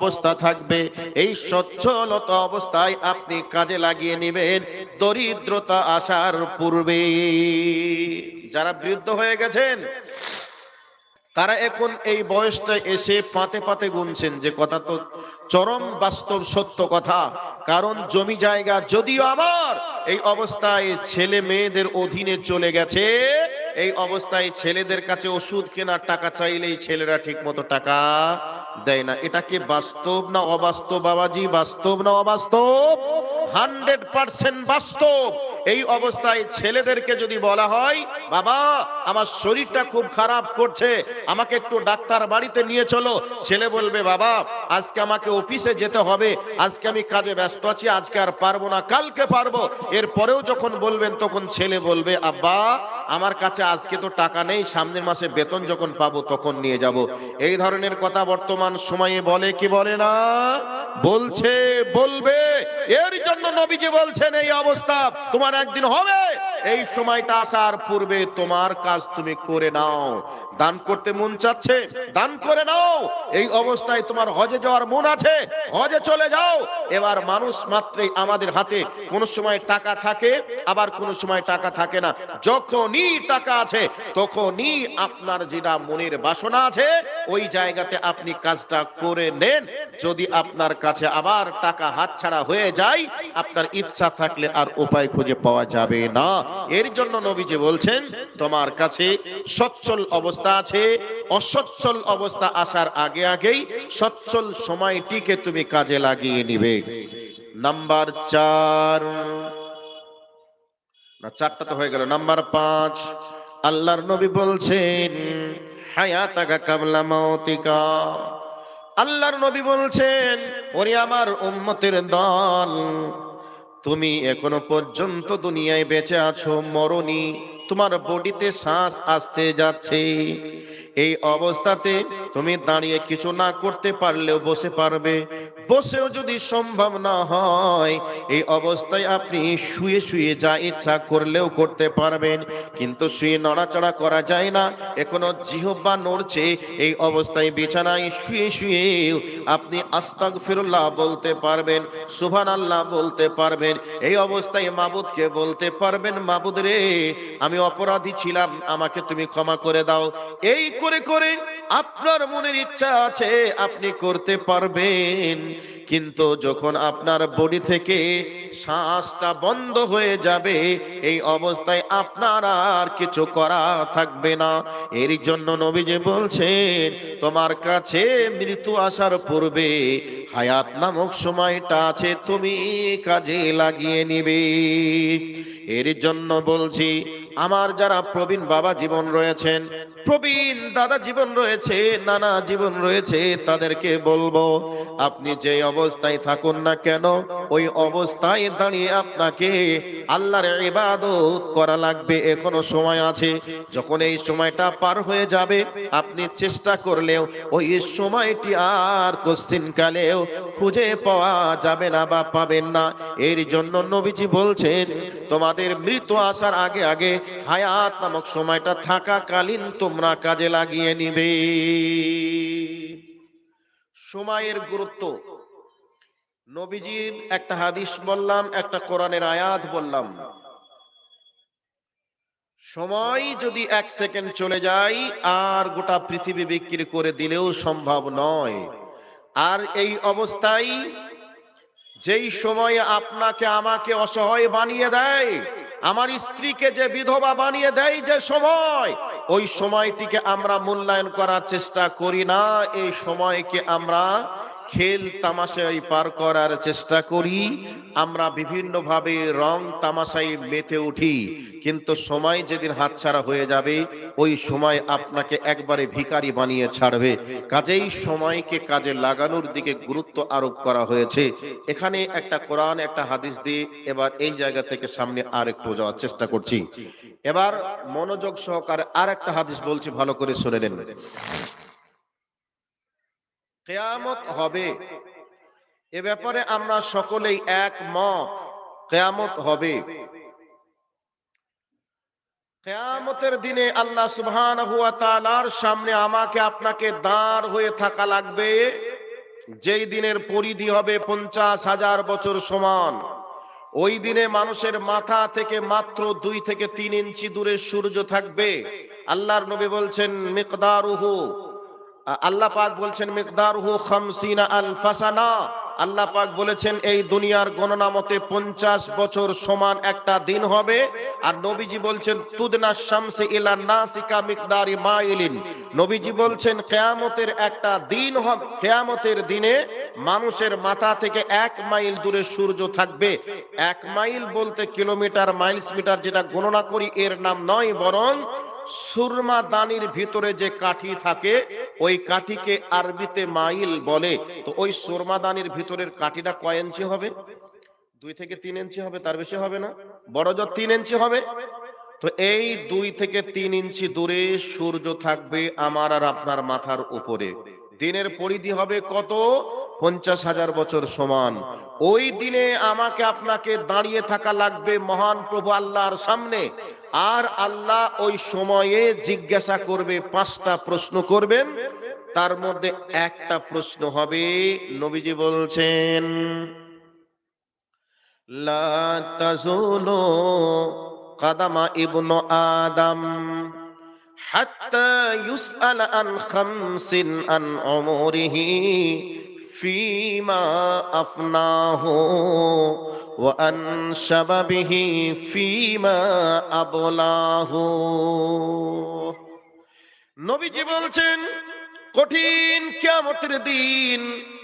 অবস্থা থাকবে। এই সচ্ছলতা অবস্থায় আপনি কাজে লাগিয়ে নেবেন দরিদ্রতা আসার পূর্বে। যারা বৃদ্ধ হয়ে গেছেন, তারা এখন এই বয়সটা এসে পাতে পাতে গুনছেন। যে কথা তো চরম বাস্তব সত্য কথা। কারণ জমি জায়গা যদিও আমার এই অবস্থায় ছেলে মেয়েদের অধীনে চলে গেছে, এই অবস্থায় ছেলেদের কাছে ওষুধ কেনার টাকা চাইলেই ছেলেরা ঠিক মতো টাকা দেয় না। এটাকে বাস্তব না অবাস্তব বাবাজি? বাস্তব না অবাস্তব? হান্ড্রেড পার্সেন্ট বাস্তব। এই অবস্থায় ছেলেদেরকে যদি বলা হয়, বাবা, আমার শরীরটা খুব খারাপ করছে, আমাকে একটু ডাক্তার বাড়িতে নিয়ে চলো। ছেলে বলবে, বাবা, আজকে আমাকে অফিসে যেতে হবে, আজকে আমি কাজে ব্যস্ত আছি, আজকে আর পারব না, কালকে পারব। এরপরেও যখন বলবেন, তখন ছেলে বলবে, আব্বা, আমার কাছে আজকে তো টাকা নেই, সামনের মাসে বেতন যখন পাবো তখন নিয়ে যাব। এই ধরনের কথা বর্তমান সময়ে বলে কি বলে না? বলছে, বলবে এর জন্য নবীজি বলছেন এই অবস্থা তোমার একদিন হবে। এই সময়টা আসার পূর্বে তোমার কাজ তুমি করে নাও। দান করতে মন চাচ্ছে? দান করে নাও। এই অবস্থায় তোমার হজে যাওয়ার মন আছে? হজে চলে যাও। এবার মানুষ মাত্রই আমাদের হাতে কোন সময় টাকা থাকে, আবার কোন সময় টাকা থাকে না। যখনই টাকা আছে, তখনই আপনার যেটা মনের বাসনা আছে, ওই জায়গাতে আপনি কাজটা করে নেন। যদি আপনার কাছে আবার টাকা হাতছাড়া হয়ে যায়, আপনার ইচ্ছা থাকলে আর উপায় খুঁজে পাওয়া যাবে না। এর জন্য নবীজি বলছেন, তোমার কাছে সচ্ছল অবস্থা আছে। অসচ্ছল অবস্থা আসার আগে আগেই সচ্ছল সময়টিকে তুমি কাজে লাগিয়ে নিবে। নাম্বার চার। না, চারটা তো হয়ে গেল। নাম্বার পাঁচ, আল্লাহর নবী বলছেন, হায়াতাকা কাবলা মাউতিকা। আল্লাহর নবী বলছেন, ওরে আমার উম্মতের দল তুমি এখনও পর্যন্ত দুনিয়ায় বেঁচে আছো মরণি তোমার বডিতে শ্বাস আসছে, যাচ্ছে। এই অবস্থাতে তুমি দাঁড়িয়ে কিছু না করতে পারলেও বসে পারবে। বসেও যদি সম্ভব না হয়, এই অবস্থায় আপনি শুয়ে শুয়ে যা ইচ্ছা করলেও করতে পারবেন, কিন্তু শুয়ে নড়াচড়া করা যায় না। এখনও জিহব্বা নড়ছে, এই অবস্থায় বিছানায় শুয়ে শুয়ে আপনি আস্তাক ফিরুল্লাহ বলতে পারবেন সুভান আল্লাহ বলতে পারবেন, এই অবস্থায় মাবুদকে বলতে পারবেন, মাবুদ রে, আমি অপরাধী ছিলাম, আমাকে তুমি ক্ষমা করে দাও। এই করে করে আপনার মনের ইচ্ছা আছে, আপনি করতে পারবেন। কিন্তু যখন আপনার বডি থেকে শ্বাসটা বন্ধ হয়ে যাবে, এই অবস্থায় আপনার আর কিছু করা থাকবে না। এর জন্য নবীজি বলছেন, তোমার কাছে মৃত্যু আসার পূর্বে হায়াত নামক সময়টা আছে, তুমি কাজে লাগিয়ে নিবে। এর জন্য বলছি আমার যারা প্রবীণ বাবা জীবন রয়েছেন, প্রবীণ দাদা জীবন রয়েছে, নানা জীবন রয়েছে, তাদেরকে বলব, আপনি যে অবস্থায় থাকুন না কেন, ওই অবস্থায় দাঁড়িয়ে আপনাকে আল্লাহর ইবাদত করা লাগবে, এখনও সময় আছে। যখন এই সময়টা পার হয়ে যাবে, আপনি চেষ্টা করলেও, ওই সময়টি আর কোশ্চিন কালেও খুঁজে পাওয়া যাবে না বা পাবেন না। এর জন্য নবীজি বলছেন, তোমাদের মৃত আসার আগে আগে হায়াত নামক সময়টা থাকাকালীন তোমরা কাজে লাগিয়ে নিবে। সময়ের গুরুত্ব। নবীজির একটা হাদিস বললাম, একটা কোরআনের আয়াত বললাম। সময় যদি এক সেকেন্ড চলে যায়, আর গোটা পৃথিবী বিক্রি করে দিলেও সম্ভব নয়। আর এই অবস্থায় যেই সময়ে আপনাকে আমাকে অসহায় বানিয়ে দেয় আমার স্ত্রীকে যে বিধবা বানিয়ে দেয় যে সময়, ওই সময়টিকে আমরা মূল্যায়ন করার চেষ্টা করি না, এই সময়কে আমরা খেল তামাশায় পার করার চেষ্টা করি। আমরা বিভিন্নভাবে রং তামাশায় মেতে উঠি। কিন্তু সময় যেদিন হাতছাড়া হয়ে যাবে, ওই সময় আপনাকে একবারে ভিখারি বানিয়ে ছাড়বে। কাজেই সময়কে কাজে লাগানোর দিকে গুরুত্ব আরোপ করা হয়েছে। এখানে একটা কোরআন, একটা হাদিস দিয়ে এবার এই জায়গা থেকে সামনে আর একটু যাওয়ার চেষ্টা করছি। এবার মনোযোগ সহকারে আর একটা হাদিস বলছি, ভালো করে শুনে নেন। কেয়ামত হবে। এ ব্যাপারে আমরা সকলেই একমত। কেয়ামত হবে। কেয়ামতের দিনে আল্লাহ সুবহানাহু ওয়া তাআলার সামনে আমাকে আপনাকে দাঁড় হয়ে থাকা লাগবে। যেই দিনের পরিধি হবে পঞ্চাশ হাজার বছর সমান। ওই দিনে মানুষের মাথা থেকে মাত্র দুই থেকে তিন ইঞ্চি দূরে সূর্য থাকবে। আল্লাহর নবী বলছেন মিকদারুহু আল্লাহ পাক বলছেন, মিকদারুহু খামসিনা আল ফাসানা আল্লাহ পাক বলেছেন, এই দুনিয়ার গণনা মতে পঞ্চাশ বছর সমান একটা দিন হবে। আর নবীজি বলছেন, তুদনা শামসে ইলা নাসিকা মিকদারি মাইলিন। নবীজি বলছেন, কেয়ামতের একটা দিন হবে কেয়ামতের দিনে মানুষের মাথা থেকে এক মাইল দূরে সূর্য থাকবে। এক মাইল বলতে কিলোমিটার, মাইলস মিটার যেটা গণনা করি, এর নাম নয়, বরং সুরমা দানির ভিতরে যে কাঠি থাকে, ওই কাঠিকে আরবিতে মাইল বলে। তো ওই সুরমা দানির ভিতরের কাঠিটা কয় ইঞ্চি হবে? দুই থেকে তিন ইঞ্চি হবে, তার বেশি হবে না। বড় জোর তিন ইঞ্চি হবে। তো এই দুই থেকে তিন ইঞ্চি দূরে সূর্য থাকবে আমার আর আপনার মাথার উপরে। দিনের পরিধি হবে কত? পঞ্চাশ হাজার বছর সমান। ওই দিনে আমাকে আপনাকে দাঁড়িয়ে থাকা লাগবে মহান প্রভু আল্লাহর সামনে। আর আল্লাহ ওই সময়ে জিজ্ঞাসা করবে, পাঁচটা প্রশ্ন করবেন, তার মধ্যে একটা প্রশ্ন হবে, নবীজি বলছেন কাদামা ইবনু আদম হাত্তা আন খামসিন আন ফিমা وأن شبابه فيما أبلاه নবীজি বলছেন কঠিন কিয়ামতের দিন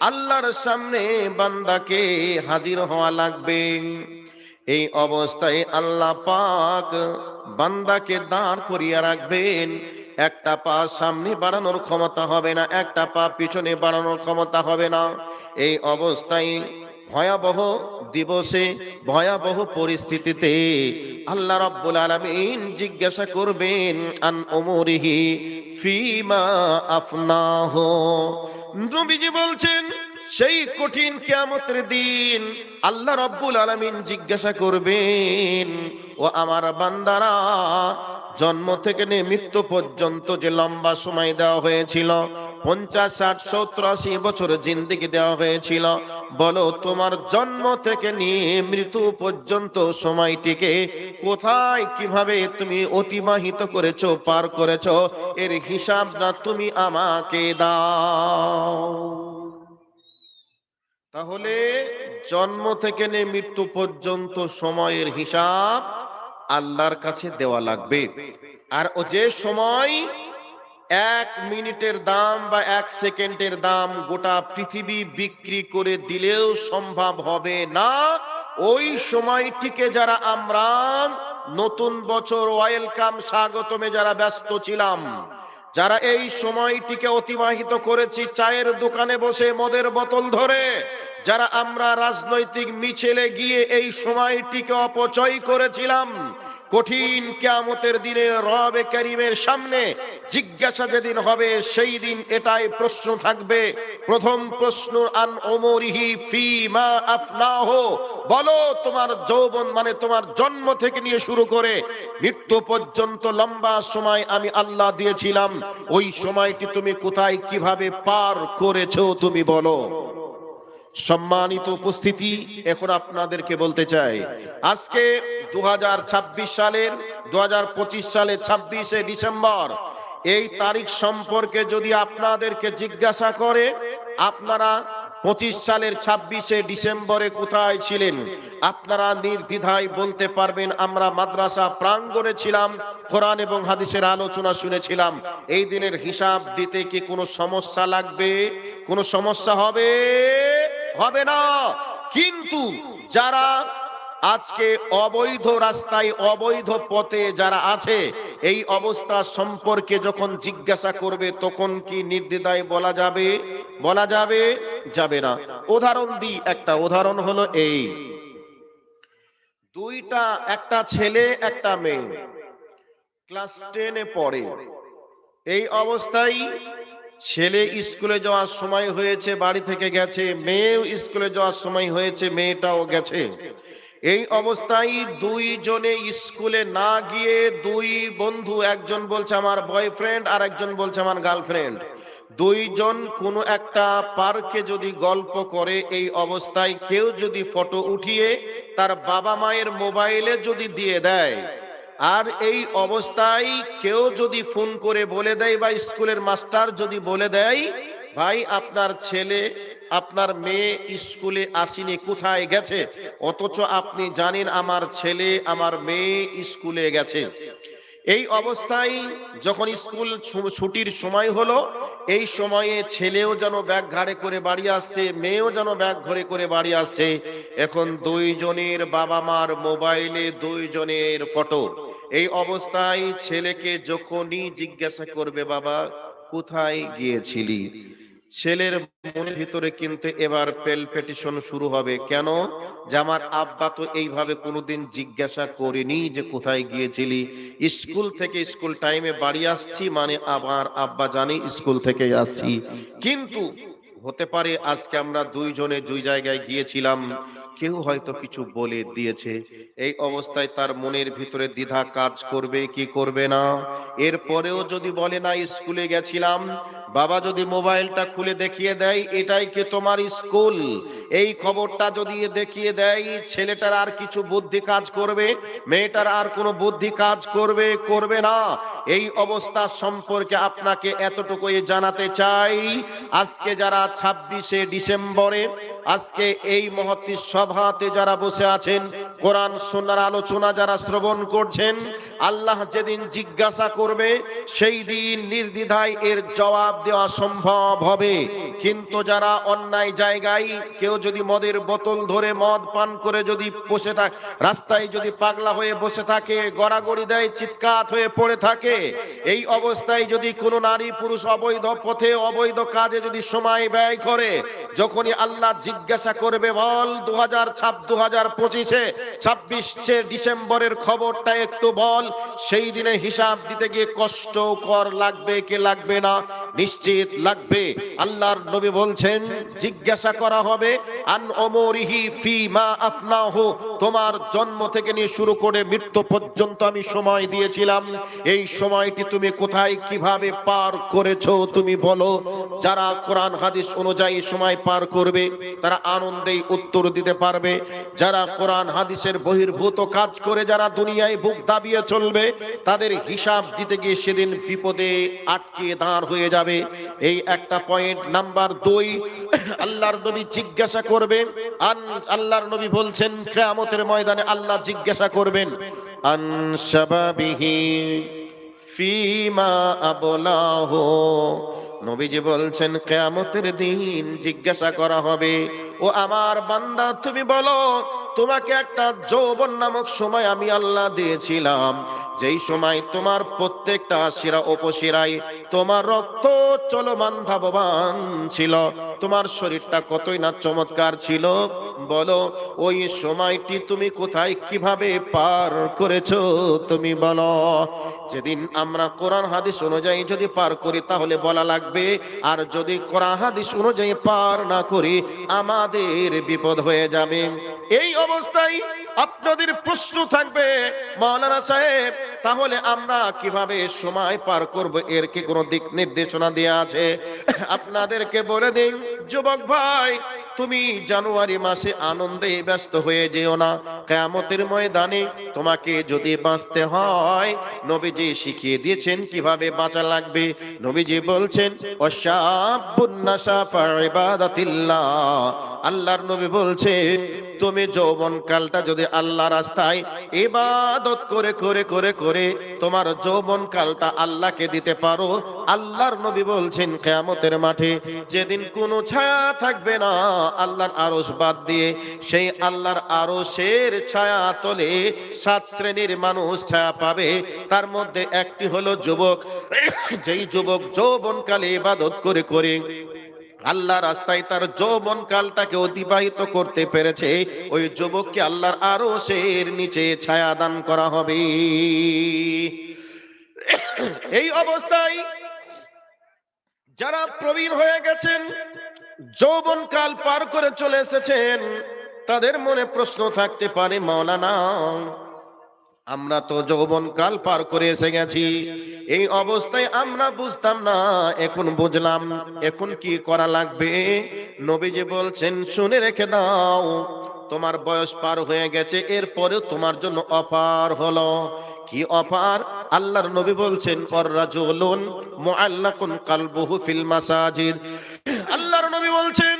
আল্লাহর সামনে বান্দাকে হাজির হওয়া লাগবে এই অবস্থায় আল্লাহ পাক বান্দাকে দাঁড় করিয়া রাখবেন একটা পা সামনে বাড়ানোর ক্ষমতা হবে না একটা পা পিছনে বাড়ানোর ক্ষমতা হবে না এই অবস্থায় ভয়াবহ দিবসে ভয়াবহ পরিস্থিতিতে আল্লাহ রাব্বুল আলামিন জিজ্ঞাসা করবেন, আন উমরিহি ফিমা আফনাহ? নবীজি বলছেন, সেই কঠিন কিয়ামতের দিন আল্লাহ রাব্বুল আলামিন জিজ্ঞাসা করবেন, ও আমার বান্দারা জন্ম থেকে নিয়ে মৃত্যু পর্যন্ত যে লম্বা সময় দেওয়া হয়েছিল, পঞ্চাশ, ষাট, সত্তর, আশি বছর জিন্দিগি দেওয়া হয়েছিল, বলো তোমার জন্ম থেকে নিয়ে মৃত্যু পর্যন্ত সময়টিকে কোথায়, কীভাবে তুমি অতিবাহিত করেছ, পার করেছ, এর হিসাব না তুমি আমাকে দাও। তাহলে জন্ম থেকে নিয়ে মৃত্যু পর্যন্ত সময়ের হিসাব আল্লাহর কাছে দেওয়া লাগবে। আর ও যে সময় এক মিনিটের দাম বা এক সেকেন্ডের দাম গোটা পৃথিবী বিক্রি করে দিলেও সম্ভব হবে না, ওই সময়টিকে যারা আমরা নতুন বছর ওয়েলকাম, স্বাগতমে যারা ব্যস্ত ছিলাম যারা এই সময়টিকে অতিবাহিত করেছি, চায়ের দোকানে বসে মদের বোতল ধরে, যারা আমরা রাজনৈতিক মিছিলে গিয়ে এই সময়টিকে অপচয় করেছিলাম কঠিন কেয়ামতের দিনে রবে করিমের সামনে জিজ্ঞাসা যেদিন হবে, সেই দিন এটাই প্রশ্ন থাকবে। প্রথম প্রশ্ন, আন ওমরিহি ফি মা আফনাহ। বলো, তোমার যৌবন মানে তোমার জন্ম থেকে নিয়ে শুরু করে মৃত্যু পর্যন্ত লম্বা সময় আমি আল্লাহ দিয়েছিলাম। ওই সময়টি তুমি কোথায় কীভাবে পার করেছ তুমি বলো। সম্মানিত উপস্থিতি এখন আপনাদেরকে বলতে চাই। আজকে দু হাজার ছাব্বিশ সালের দু সালের ছাব্বিশে ডিসেম্বর, এই তারিখ সম্পর্কে যদি আপনাদেরকে জিজ্ঞাসা করে, আপনারা পঁচিশ সালের ছাব্বিশে ডিসেম্বরে কোথায় ছিলেন? আপনারা নির্দ্বিধায় বলতে পারবেন, আমরা মাদ্রাসা প্রাঙ্গণে ছিলাম, কোরআন এবং হাদিসের আলোচনা শুনেছিলাম। এই দিনের হিসাব দিতে কি কোনো সমস্যা লাগবে? কোনো সমস্যা হবে? হবে না। কিন্তু যারা আজকে অবৈধ রাস্তায় অবৈধ পথে যারা আছে, এই অবস্থা সম্পর্কে যখন জিজ্ঞাসা করবে, তখন কি নির্দ্বিধায় বলা যাবে? বলা যাবে যাবে না। উদাহরণ দিই, একটা উদাহরণ হলো এই। দুইটা, একটা ছেলে, একটা মেয়ে। ক্লাস টেনে পড়ে। এই অবস্থায় ছেলে স্কুলে যাওয়ার সময় হয়েছে, বাড়ি থেকে গেছে, মেয়েও স্কুলে যাওয়ার সময় হয়েছে, মেয়েটাও গেছে। এই অবস্থায় দুইজনে স্কুলে না গিয়ে দুই বন্ধু, একজন বলছে আমার বয়ফ্রেন্ড, আর একজন বলছে আমার গার্লফ্রেন্ড। দুইজন কোনো একটা পার্কে যদি গল্প করে এই অবস্থায়, কেউ যদি ফটো উঠিয়ে তার বাবা মায়ের মোবাইলে যদি দিয়ে দেয় আর এই অবস্থায় কেউ যদি ফোন করে বলে দেয় বা স্কুলের মাস্টার যদি বলে দেয়, ভাই, আপনার ছেলে, আপনার মেয়ে স্কুলে আসেনি, কোথায় গেছে? অথচ আপনি জানেন আমার ছেলে, আমার মেয়ে স্কুলে গেছে। এই অবস্থায় যখন স্কুল ছুটির সময় হলো, এই সময়ে ছেলেও যেন ব্যাগ ঘাড়ে করে বাড়ি আসছে, মেয়েও যেন ব্যাগ ঘরে করে বাড়ি আসছে। এখন দুইজনের বাবা মার মোবাইলে দুইজনের ফটো। এই অবস্থায় ছেলেকে যখনই জিজ্ঞাসা করবে, বাবা, কোথায় গিয়েছিলি? ছেলের মনের ভিতরে কিন্তু এবার পেলপেটিশন শুরু হবে। কেন? যে আমার আব্বা তো এইভাবে কোনোদিন জিজ্ঞাসা করেনি যে কোথায় গিয়েছিলি। স্কুল থেকে স্কুল টাইমে বাড়ি আসছি মানে আমার আব্বা জানি স্কুল থেকে আসছি। কিন্তু হতে পারে আজকে আমরা দুইজনে দুই জায়গায় গিয়েছিলাম, কেউ হয়তো কিছু বলে দিয়েছে। এই অবস্থায় তার মনের ভিতরে দ্বিধা কাজ করবে, কি করবে না? এরপরেও যদি বলে না, স্কুলে গেছিলাম বাবা যদি মোবাইলটা খুলে দেখিয়ে দেয়, এটাই কি তোমার স্কুল? এই খবরটা যদি দেখিয়ে দেয়, ছেলেটার আর কিছু বুদ্ধি কাজ করবে? মেয়েটার আর কোনো বুদ্ধি কাজ করবে? করবে না। এই অবস্থা সম্পর্কে আপনাকে এতটুকুই জানাতে চাই, আজকে যারা ছাব্বিশে ডিসেম্বরে, আজকে এই মহতি সভাতে যারা বসে আছেন, কোরআন সোনার আলোচনা যারা শ্রবণ করছেন, আল্লাহ যেদিন জিজ্ঞাসা করবে, সেই দিন নির্দ্বিধায় এর জবাব দেওয়া সম্ভব হবে। কিন্তু যারা অন্যায় জায়গায়, কেউ যদি মদের বোতল ধরে মদ পান করে যদি বসে থাক, রাস্তায় যদি পাগলা হয়ে বসে থাকে, গড়াগড়ি দেয়, চিৎকার হয়ে পড়ে থাকে, এই অবস্থায় যদি কোনো নারী পুরুষ অবৈধ পথে, অবৈধ কাজে যদি সময় ব্যয় করে, যখনই আল্লাহ জিজ্ঞাসা করবে, বল দু হাজার ছাপ দু হাজার পঁচিশে, ছাব্বিশে ডিসেম্বরের খবরটা একটু বল, সেই দিনে হিসাব দিতে গিয়ে কষ্টকর লাগবে কে লাগবে না নিশ্চিত লাগবে। আল্লাহর নবী বলছেন, জিজ্ঞাসা করা হবে, আন অমরিহি ফি মা আফনাহু। তোমার জন্ম থেকে নিয়ে শুরু করে মৃত্যু পর্যন্ত আমি সময় দিয়েছিলাম। এই সময়টি তুমি কোথায় কীভাবে পার করেছ, তুমি বলো। যারা কোরআন, হাদিস অনুযায়ী সময় পার করবে, তারা আনন্দেই উত্তর দিতে পারবে। যারা কোরআন, হাদিসের বহির্ভূত কাজ করে, যারা দুনিয়ায় বুক দাবিয়ে চলবে, তাদের হিসাব দিতে গিয়ে সেদিন বিপদে আটকে দাঁড় হয়ে যাবে। এই একটা পয়েন্ট নাম্বার দুই, আল্লাহর নবী জিজ্ঞাসা করবেন, আন আল্লাহর নবী বলছেন, কিয়ামতের ময়দানে আল্লাহ জিজ্ঞাসা করবেন, আন শাবাবিহি নবীজি বলছেন, কেয়ামতের দিন জিজ্ঞাসা করা হবে, ও আমার বান্দা, তুমি বলো, তোমাকে একটা যৌবন নামক সময় আমি আল্লাহ দিয়েছিলাম। যেই সময় তোমার প্রত্যেকটা শিরা উপশিরায় তোমার রক্ত চলমান ধাবমান ছিল, তোমার শরীরটা কতই না চমৎকার ছিল, বলো, ওই সময়টি তুমি কোথায় কীভাবে পার করেছ তুমি বলো। যেদিন আমরা কোরআন হাদিস অনুযায়ী যদি পার করি, তাহলে বলা লাগবে, আর যদি কোরআন হাদিস অনুযায়ী পার না করি, আমাদের বিপদ হয়ে যাবে। এই অবস্থায় আপনাদের প্রশ্ন থাকবে, মাওলানা সাহেব, তাহলে আমরা কীভাবে সময় পার করব? এর কি কোনো দিক নির্দেশনা দেওয়া আছে? আপনাদেরকে বলে দিন যুবক ভাই, তুমি জানুয়ারি মাসে আনন্দে ব্যস্ত হয়ে যেও না। কেয়ামতের ময়দানে তোমাকে যদি বাঁচতে হয়, নবীজি শিখিয়ে দিয়েছেন কীভাবে বাঁচা লাগবে। নবীজি বলছেন আল্লাহর নবী বলছে তুমি যৌবন কালটা যদি আল্লাহ রাস্তায় ইবাদত করে করে করে করে তোমার যৌবন কালটা আল্লাহকে দিতে পারো, আল্লাহর নবী বলছেন কেয়ামতের মাঠে যেদিন কোনো ছায়া থাকবে না, আল্লাহর আরশ বাদ দিয়ে সেই আল্লাহর আরশের ছায়া তলে সাত শ্রেণির মানুষ ছায়া পাবে। তার মধ্যে একটি হলো যুবক, যেই যুবক যৌবন কালে ইবাদত করে করে আল্লাহ রাস্তায় তার যৌবন কালটাকে অতিবাহিত করতে পেরেছে। ওই যুবককে আল্লাহর আরও সের নিচে ছায়া দান করা হবে। এই অবস্থায় যারা প্রবীণ হয়ে গেছেন, যৌবন কাল পার করে চলে এসেছেন, তাদের মনে প্রশ্ন থাকতে পারে, মাওলানা আমরা তো যৌবন কাল পার করে এসে গেছি এই অবস্থায় আমরা বুঝতাম না, এখন বুঝলাম, এখন কি করা লাগবে? নবীজি বলছেন, শুনে রেখে দাও, তোমার বয়স পার হয়ে গেছে, এরপরেও তোমার জন্য অপার হলো। কি অপার? আল্লাহর নবী বলছেন পররাজুলুন মুআল্লাকুন কালবুহু ফিল মাসাজিদ। আল্লাহর নবী বলছেন